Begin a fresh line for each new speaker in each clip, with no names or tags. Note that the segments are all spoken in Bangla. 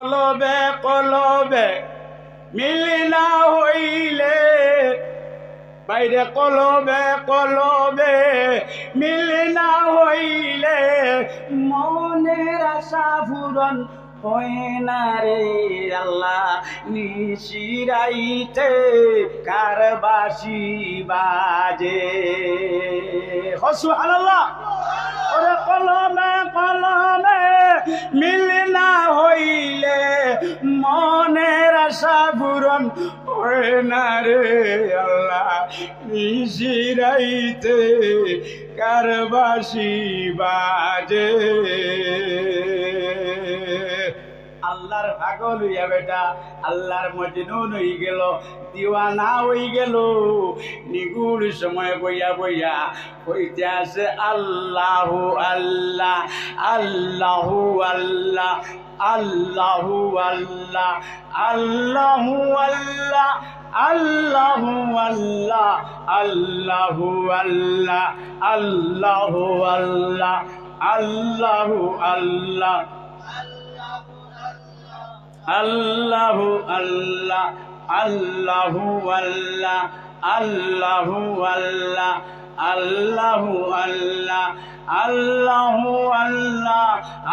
কলবে কলবে মিলনা হইলে, বাইরে কলবে কলবে মিলনা হইলে, মনের আশা পূরণ না বাজে। কলমে কলমে মিল না মনের আশা পূরণ হয় না রে আল্লাহ। নিশিরাইতে কারবাসী বাজে। পাগল হইয়া বেটা, আল্লাহর মজনুন হই গেল, দিওয়ানা হই গেল। নিগুড় সময় বইয়া বইয়া হইতে আছে, আল্লাহ আল্লাহ আল্লাহ আল্লাহ আল্লাহ আল্লাহ আল্লাহ আল্লাহ আল্লাহ আল্লাহ আল্লাহ আল্লাহ আল্লাহ আল্লাহ আল্লাহ আল্লাহ। আল্লাহু আল্লাহ আল্লাহু আল্লাহ আল্লাহু আল্লাহ আল্লাহু আল্লাহ আল্লাহু আল্লাহ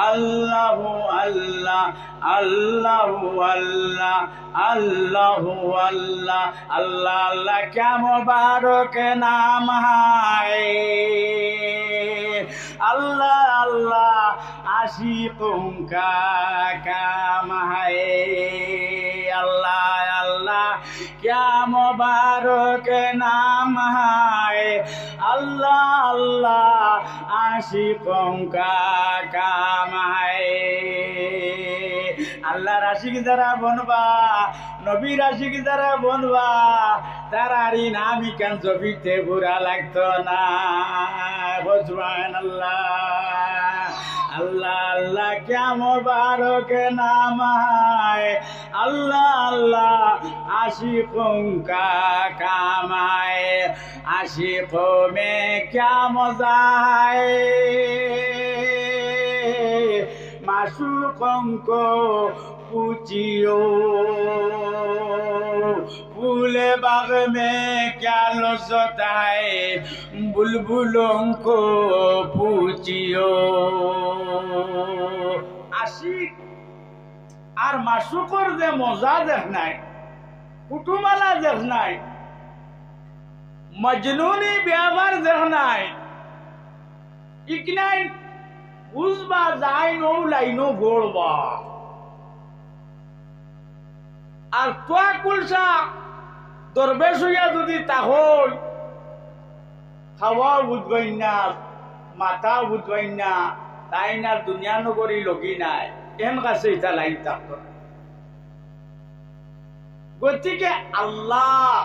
আল্লাহু আল্লাহ আল্লাহু আল্লাহ আল্লাহু আল্লাহ আল্লাহ আল্লাহ কেমন বারক নাম হায়। আল্লাহ আল্লাহ আশি কুমকা কামায়ে আল্লাহ আল্লাহ, ক্যা মোবারক নাম হায়। আল্লাহ আল্লাহ আশি কুমকা কামায়ে আল্লাহ রাশিক যারা বনবা নবী রাশিক যারা বনবা তারারি নামি কেন জবিতে বুড়া লাগতো না? বজবান আল্লাহ আল্লাহ আল্লাহ কেম বারক নামায়। আল্লাহ আল্লাহ আশি পঙ্কা কামায়। আশি কমে কেম যায় क्या मजा है माशूकों को पूछियो फूल बाग में क्या लज्जत है बुलबुलों को पूछियो আশিক আর মাসুকর যে মজা দেখ নাই কুটুমালা দেখ নাই মজনুনি ব্যবহার দেখ নাই ইকনাই বুঝবা যায় নৌ লাইনো গড়বা আর তোয়া কুলসা দরবেশ হইয়া যদি তাহল খাওয়াও বুঝবাই না মাথাও বুঝবাই না তাই না দুনিয়া নগরী লগি নাই এন কাছে এটা লাইন থাকত গতিকে আল্লাহ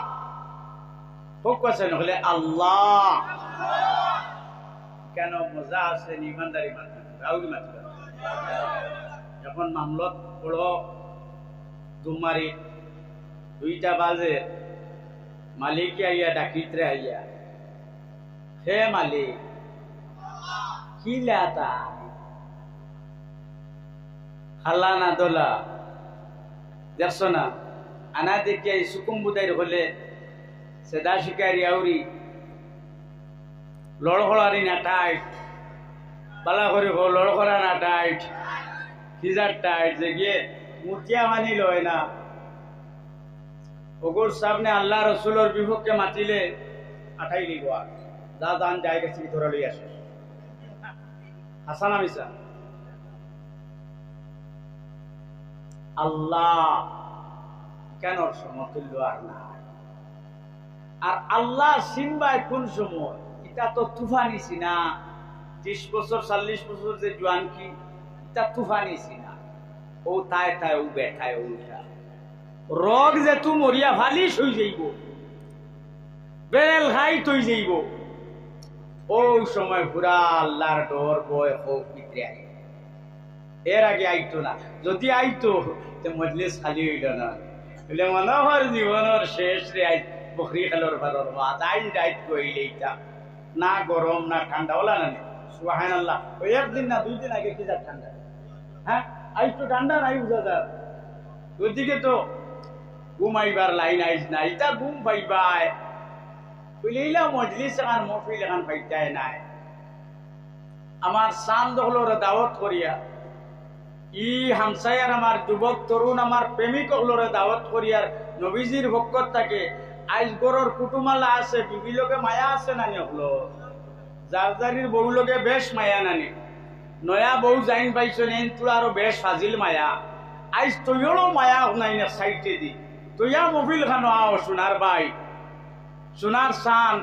হোক আছে নহলে আল্লাহ কেন মজা আছে ইমানদারি মানতে যখন মামলত বড় দুমারি দুইটা বাজে মালিকে আইয়া ডাকিতরে আইয়া, হে মালিক, কি লাতা? হাল্লা না দোলা? দেখছ না আনা দেখিয়া এই সুকুম বুদাইর হলে সেদা শিকারি আউরি লড়খড়ারি না টাইট পালা করে হো লড়খড়া না টাইট হিজার টাইট যে গিয়ে মুতিয়া মানি লয় না। ওগুর সামনে আল্লাহ রসুলোর বিভক্ষে মাতিলে আঠাই লিব যা দান যাই গেছি, ধরে লই আসে। হাসান আমিসা। আল্লাহ কেন সমতুল্য আর না আর আল্লাহ সিনবাই কোন সময়? এটা তো তুফানি সিনা। ত্রিশ বছর, চল্লিশ বছর যে জোয়ান কি এটা তুফানি সিনা। ও তাই তাই ও বেঠায় উঠা। রগ যে তু মরিয়া ফালিস হয়ে যাইব। বেল হাইট হয়ে যাইব। ও সময় পুরা আল্লাহর ডর বয় হোক ভিতরে আই এর আগে আইতো না। যদি আইতো, তো মজলিস খালি হইল না বলে মনোহর জীবনের শেষ রে আই বকরি খেলোর ভালোর মাছ আই রাইত কইলে এইটা না গরম না ঠান্ডা ওলা না? আল্লাহ ওই একদিন না, দুই দিন আগে কি যা ঠান্ডা? হ্যাঁ? আজ তো ঠান্ডা নাই, বুঝা যার ওদিকে তো ঘুমাইবার লাইন আইস না ইটা ঘুম পাইবাই। কইলেইলা মজলিস মফিল নাই। আমার সান দখলরে দাওয়াত করিয়া, ই হামসায়ার আমার যুবক তরুণ আমার প্রেমিক হলরে দাওয়াত করিয়ার নবীজির ভক্ত থাকে। আইজ গরর কুটুমালা আছে, বিবি লোকে মায়া আছে নানি হলো যার যারির বউ লোকে বেশ মায়া নানি। নয়া বউ যাইন পাইছো নেন তোর আরও বেশ ফাজিল মায়া। আইজ তৈয়রও মায়া নাই না সাইটে দি। তৈয়া মফিল খানো আও সোনার বাই। সোনার সান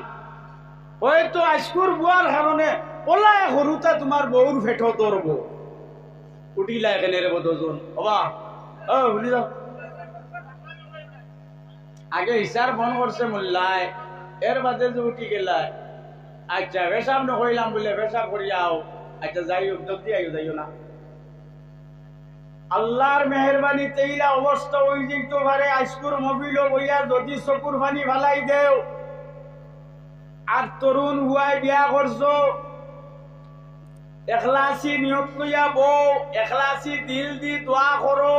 হয়তো আজকুর বুয়ার কারণে ওলাই সৰুতে তোমাৰ বৌৰ ফেট ধৰব। উঠিলা এখানে রে দুজন বাবা ও শুনি যাও। আগে হিসার ফোন করছে মোল্লাই। এর বাদে যে উঠি গেলাই। আচ্ছা পেশাব নকরিলাম বলে পেশাব করি আও আচ্ছা যাই হোক, জলদি আইও, যাইও না। আল্লাহর মেহরবানি তেইলা অবস্থা ওই যেতে পারে, আজকুর মবিল বইয়া যদি চকুর পানি ভালাই দেও। আর তরুণ হুয়াই বিয়া করছ, এখলাসি নিয়ত লইয়া বউ, এখলাসি দিল দি দোয়া করো।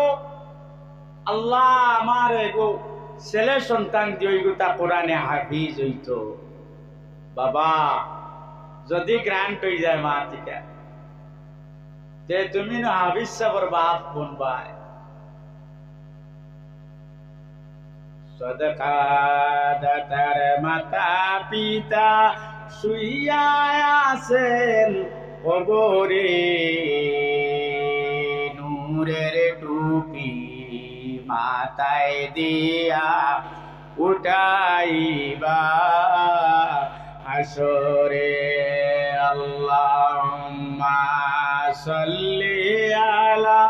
আল্লাহ আমার এগো ছেলে সন্তান দিই গোটা কোরআনে হাফিজ হইত। বাবা, যদি গ্রান্ট হয়ে যায় মা টিকা যে তুমি না হাফিজ সাবর বাপ বনবাই সদকা দাতার মাতা পিতা শুইয়া আছেন কবরে, নূরের টুপি মাথায় দিয়া উঠাইবা। হাসরে আল্লাহুম্মা সাল্লি আলা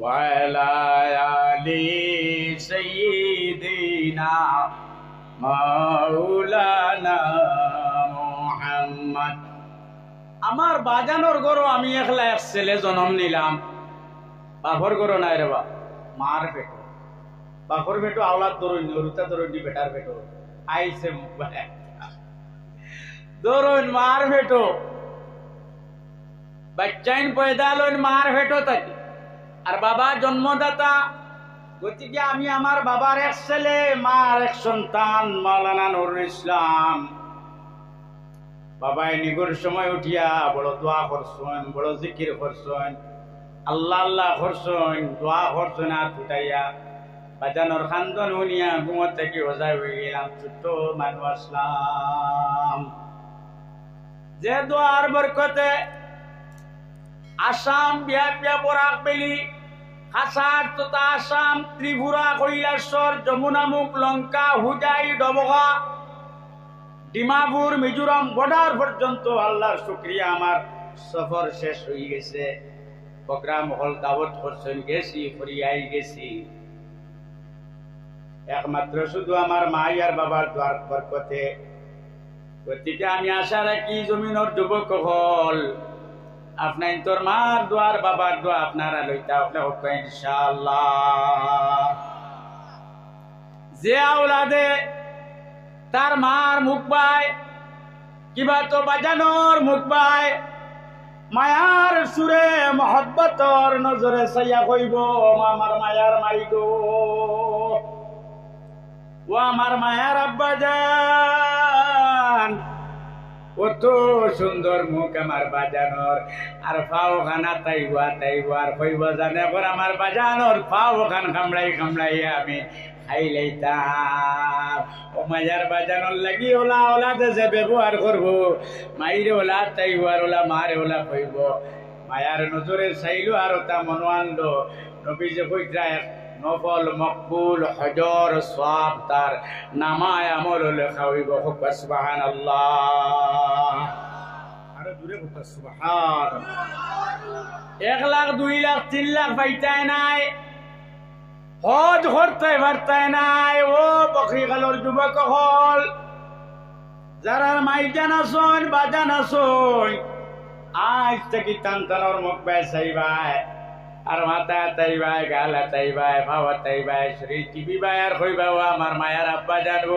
وعلى آل سيدنا মাওলানা মুহাম্মদ আমার বাজানোর গরো আমি একলা এক ছেলে জন্ম নিলাম বাপর গরো নাই রে বাপ মার পেট। বাপর পেটো আওলাদ দরুন রুতা দরুন বেটার পেটো। আইছে দরুন মার পেটো। বাচ্চাইন পয়দা লইন মার পেটো থাকি আর বাবা জন্মদাতা। গতিকে আমি আমার বাবার এক ছেলে মার এক সন্তান মাওলানা নুরুল ইসলাম বাবাই নিগর সময় উঠিয়া বড় দোয়া করছেন বড় জিকির করছেন আল্লাহ আল্লাহ করছেন দোয়া করছেন আর ফুটাইয়া বাজানোর খান্দন শুনিয়া ঘুমত থেকে হজাই হয়ে গেলাম, ছোট্ট মানুষ আসলাম। যে দোয়ার বরকতে আসাম বিয়া বরাক বেলি হাসার তথা আসাম ত্রিপুরা কৈলাসর যমুনামুখ লঙ্কা হুজাই ডবগা ডিমাপুর, মিজোরাম বর্ডার পর্যন্ত আল্লাহর শুক্রিয়া, আমার সফর শেষ হয়ে গেছে। প্রোগ্রাম হল দাওয়াত করছেন গেছি, ফরিয়াই গেছি। একমাত্র শুধু আমার মা আর বাবার দ্বার বরকতে। গতিকে আমি আশা রাখি জমিনের যুবক হল আপনার তোর মার দোয়ার বাবার দোয়া আপনারা লইতা হোক ইনশাআল্লাহ। যে আওলাদে তার মার মুখ পায়, কিবা তো বাজানোর মুখ পায় সুরে মহব্বতর নজরে সাইয়া কইব আমার মায়ার মাই গো। ও আমার মায়ার আব্বা যান কত সুন্দর মুখ আমার বাজানোর আর ফাও খানা তাইবা তাইবা আর কইব জানে পর আমার বাজানোর ফাও খান কামড়াই কামড়াই আমি খাই লাইতাম ও মাজার বাজানোর লাগি ওলা ওলা যে ব্যবহার করব। মাইরে ওলা তাইবার ওলা, মারে ওলা কইব। মায়ার নজরে চাইলো আর তা মনো আনলো। নবী যে কইতা নফল, মকবুল, হজর সব তার নামায় আমল লেখা হইব। হোক সুবাহান আল্লাহ আরও এক লাখ, দুই লাখ, তিন লাখ পাইতাই নাই। হজ করতে পারতাই নাই, ও বকরি কালোর যুবক হল। যারা মাইজান আসন বাজান আসন আজ থেকে তান্তানোর মুখ বেসাইবাই আর মাথা তাইবাই গাল তাইবাই ভাব তাইবাই শ্রী টিভি বাই আর কইবা ও আমার মায়ার আব্বা জানব।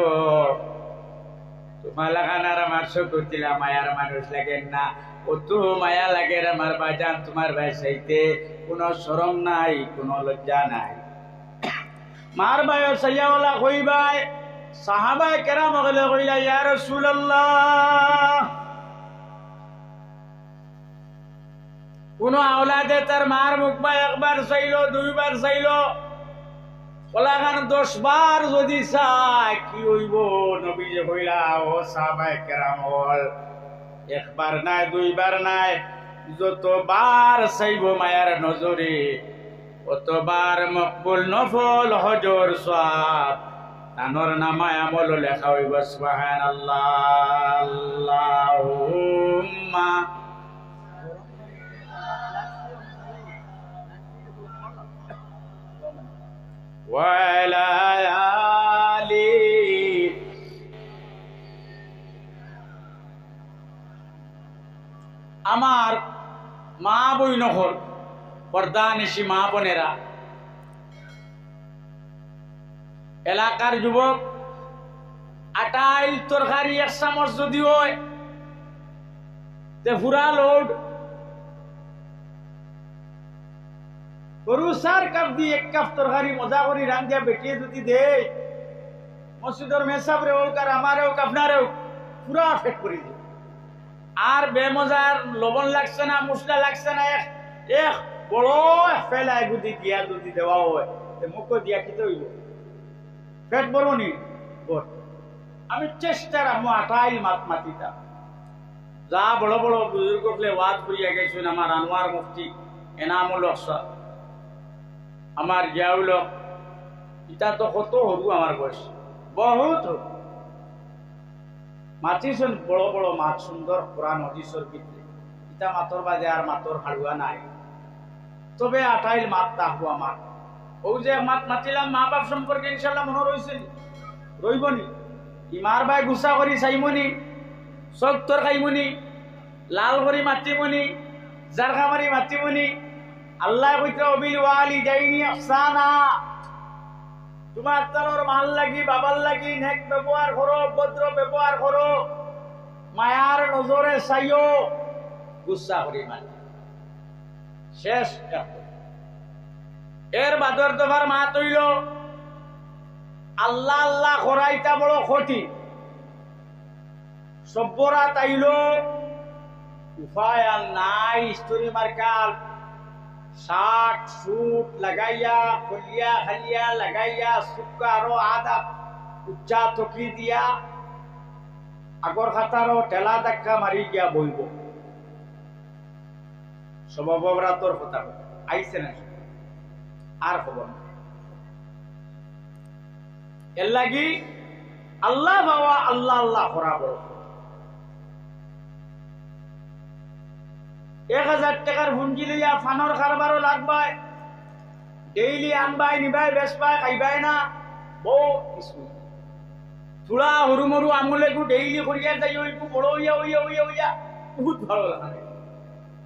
তোমার লাগান আর আমার শোক করছিলাম মায়ার মানুষ লাগেন না। অত মায়া লাগে আমার ভাইজান তোমার ভাই সাইতে কোনো শরম নাই, কোনো লজ্জা নাই। মার ভাই সাইয়াওয়ালা কইবাই সাহাবাই কেরাম হলে কইলা, ইয়া রাসূলুল্লাহ। কোন আওলাদে তার মার মুখ বা একবার চাইলো, দুইবার চাইলো। ওলাগান দশ বার যদি চায়, কি হইব নবী যে কইলা, ও সাহাবাই কেরাম হল একবার নাই, দুইবার নাই, যতবার চাইব মায়ার নজরে অতবার মকবুল নফল হজর সব তানোর নামায় আমল লেখা হইব সুবহান আল্লাহ আল্লাহুম্মা وعلى آله আমার মা বই নহর পর্দানিসি মা বোনেরা। এলাকার যুবক, আটাইল তরকারি এক চামচ যদি হয়, তে ফুরা লোড। গরু কাপ দি এক কাপ তরকারি মজা করি রান্ধিয়া বেটিয়ে যদি দে মসজিদর মেসাব রে হোক আর আমারে হোক আপনারে হোক পুরা ফেট করে দিয়ে আর বেমজার লবণ লাগছে না মশলা লাগছে না এক দিয়া পেট আমি চেষ্টা রাখব আঠাইল মাত মাতিতাম যা বড় বড় বুজুর্গ ওয়াদ করিয়া গেছেন আমার আনোয়ার মুফতি এনামুল আমার জিয়াউল ইটা তো কত সরু আমার বয়স? বহুত সরু মাতিছেন বড় বড় মাছ সুন্দর কোরআন হদিসর ভিতরে ইটা মাতর বাজে আর মাতর হাড়ুয়া নাই। তবে আঠাইল মাত তাহবো আমার ও যে মাত মাতিলাম মা বাপ সম্পর্কে ইনশাল্লাহ মনে রয়েছে রইবনি ইমার বাই গুসা করি চাইমনি চক তোর খাইমনি লাল কৰি মাতিমনি জাৰখা মাৰি মাতিমনি আল্লাহ কৈছে অবিল ৱালি যাইনি আফসানা তোমাৰ তালৰ মাল লাগি, বাবাল লাগি, নেক ব্যৱহাৰ করো ভদ্র ব্যৱহাৰ করো মায়ার নজরে চাইও গুসা কৰি মাতি। শেষ। এর বাদর দফার মা তৈল আল্লাহ আল্লাহ করাইতা বড় ক্ষতি। সভ্যরা তাইল উপায় নাই স্তরি মার্কাল শার্ট সুট লাগাইয়া কলিয়া খালিয়া লাগাইয়া, সুক্কা আরও আদা উচ্চা থকি দিয়া আগর খাতারও ঠেলা ধাক্কা মারি গিয়া বইব আইছে না আর খবর এর লাগি আল্লাহ বাবা আল্লাহ আল্লাহ বড় এক হাজার টাকার ভুঞ্জি লইয়া ফানোর কারবারও ডেইলি আনবাই নিবাই বেচবাই খাইবাই না। বউ কিছু চূড়া সরু মরু আমুলেকু ডেইলি করিয়া যাই বড় হইয়া হইয়া হইয়া হইয়া, বহুত ভালো লাগে।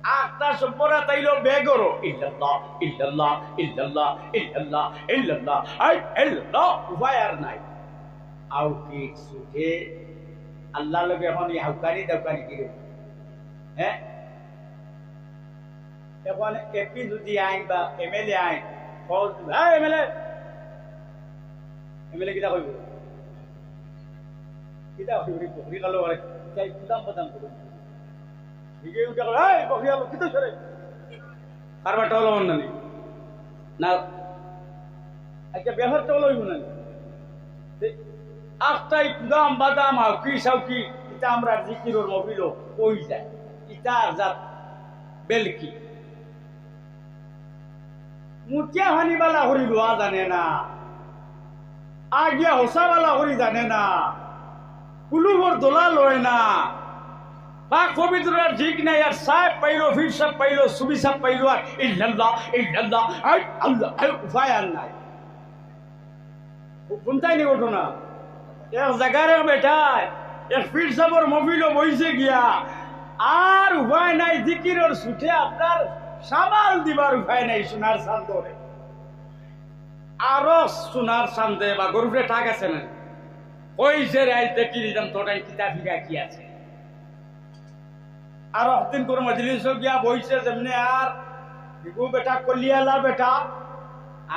আটটা সভ্যরা তাইল বেগরো ইল্লাল্লাহ ইল্লাল্লাহ ইল্লাল্লাহ ইল্লাল্লাহ ইল্লাল্লাহ, আই, ইল্লাল্লাহ, উপায় আর নাই। আও কি সুখে আল্লাহ লগে এখন হাউকানি দাউকানি কি হ্যাঁ এখন এপি যদি আইন বা এম এল এ আইন M L A M L কিতা কইব? কিতা কইব বকরি কালো আরে তাই কুদাম বাদাম করব হিগে উঠা কই এই বকরি আলো কিতা সরে কারবা টল হন না না আচ্ছা ব্যবহার টল হইব না আখটাই কুদাম বাদাম হাও কি সাউকি ইটা আমরা জিকিরর মবিলো কই যায় ইটা জাত বেলকি মুটিয়া হানিবালা হরি লোৱা জানে না। আগিয়া হসাবালা হরি জানে না। কুলুবর দোলা লয় না। ঠিক পাইলো ফির সব পাইলো, সুবি সব পাইলো, আর ইল্লাল্লাহ ইল্লাল্লাহ, আই আল্লাহ, আই উপায় আর নাই। ঘটনা? এক জাগারে বেটায়, এক ফির সাবর মবিলো বইছে গিয়া। আর উপায় নাই, জিকিরর ছুটে আপনার সামাল দিবার উপায় নাই, সোনার চান্দরে আরও সোনার চান্দে বা গরুরে টাক আছে না? ওই যে দেখি নিতাম তোটাই ফিরা কি আছে? আর একদিন করে মজলিস গিয়া বইছে যেমনি আর বিগু বেটা কলিয়ালা বেটা,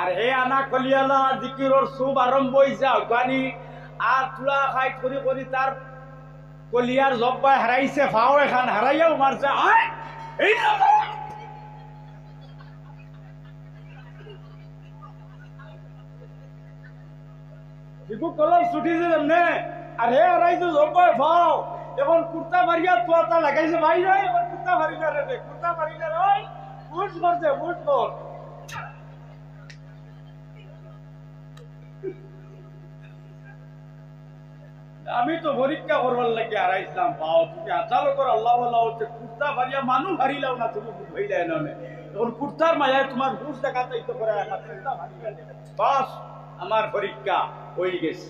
আর হে আনা কলিয়ালা জিকিরর সুব আরম্ভ হইছে আফগানি আর তুলা খাই করি করি তার কলিয়ার জব্বাই হারাইছে ফাও এখান হারাইয়াও মারছে বিকু কলম ছুটিছে যেমনে, আর হে হারাইছে জব্বাই ফাও এখন কুর্তা মারিয়া তোয়াটা লাগাইছে ভাই রে এবার কুর্তা মারি না রে কুর্তা মারি না রে বুট করছে বুট কর আমি তো পরীক্ষা করবার লাগে হারাইছিলাম পাও তুমি আচালো কর, আল্লাহ আল্লাহ হচ্ছে কুর্তা ভারিয়া মানুষ হারিলাও না, তুমি হইলে না এখন কুর্তার মায়ায় তোমার হুশ দেখাতে তো করে বাস, আমার পরীক্ষা হয়ে গেছে।